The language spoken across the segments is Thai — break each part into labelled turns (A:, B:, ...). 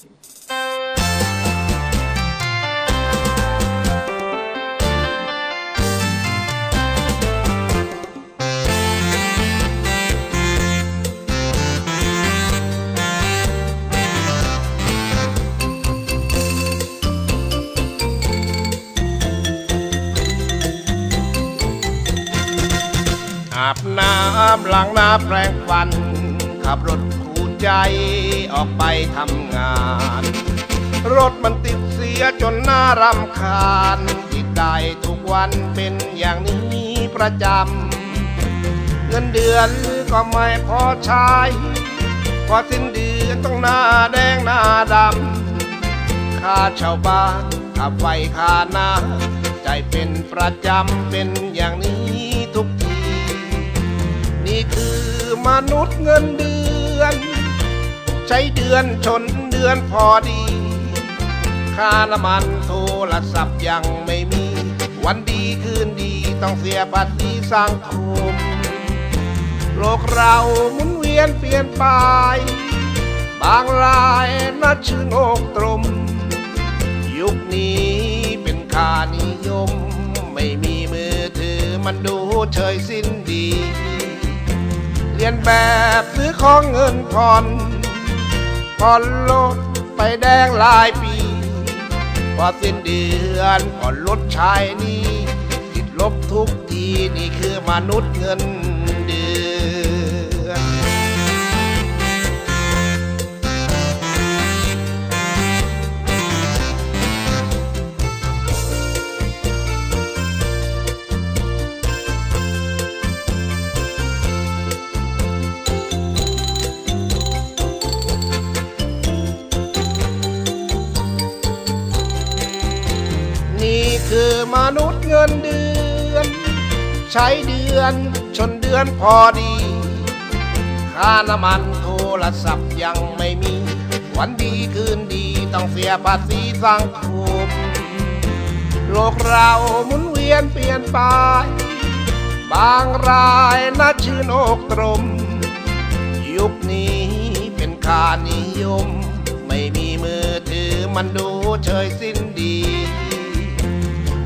A: อาบน้ำล้างหน้าแปรงฟัน ขับรถค ใจออกไปทำงาน รถมันติดเสียจนน่ารำคาญติดได้ทุกวันเป็นอย่างนี้ประจำ เงินเดือนก็ไม่พอใช้ พอสิ้นเดือนต้องหน้าแดงหน้าดำค่าเช่าบ้านค่าไฟค่าน้ำใจเป็นประจำเป็นอย่างนี้ทุกที นี่คือมนุษย์เงินเดือน ใช้เดือนชนเดือนพอดี ค่าน้ำมันโทรศัพท์ยังไม่มี วันดีคืนดีต้องเสียภาษีสังคม โลกเราหมุนเวียนเปลี่ยนไป บางรายนัดชื่นอกตรม ยุคนี้เป็นค่านิยม ไม่มีมือถือมันดูเฉยสิ้นดี เรียนแบบซื้อของเงินผ่อน ผ่อนรถไปแดงหลายปี พอสิ้นเดือนผ่อนรถชายนี้ติดลบทุกทีนี่คือมนุษย์เงิน คือมนุษย์เงินเดือน ใช้เดือนชนเดือนพอดี ค่าน้ำมันโทรศัพท์ยังไม่มี วันดีคืนดีต้องเสียภาษีสังคมโลกเราหมุนเวียนเปลี่ยนไปบางรายน่าชื่นอกตรม ยุคนี้เป็นค่านิยม ไม่มีมือถือมันดูเฉยสิ้นดี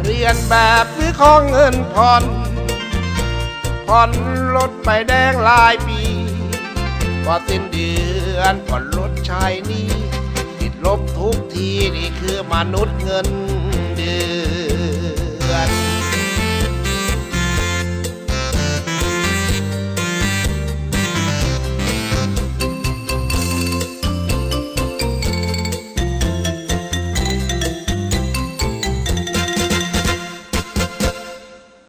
A: เรียนแบบซื้อของเงินผ่อนผ่อนรถไปแดงหลายปี พอสิ้นเดือนผ่อนรถชายนี้ติดลบทุกทีนี่คือมนุษย์เงิน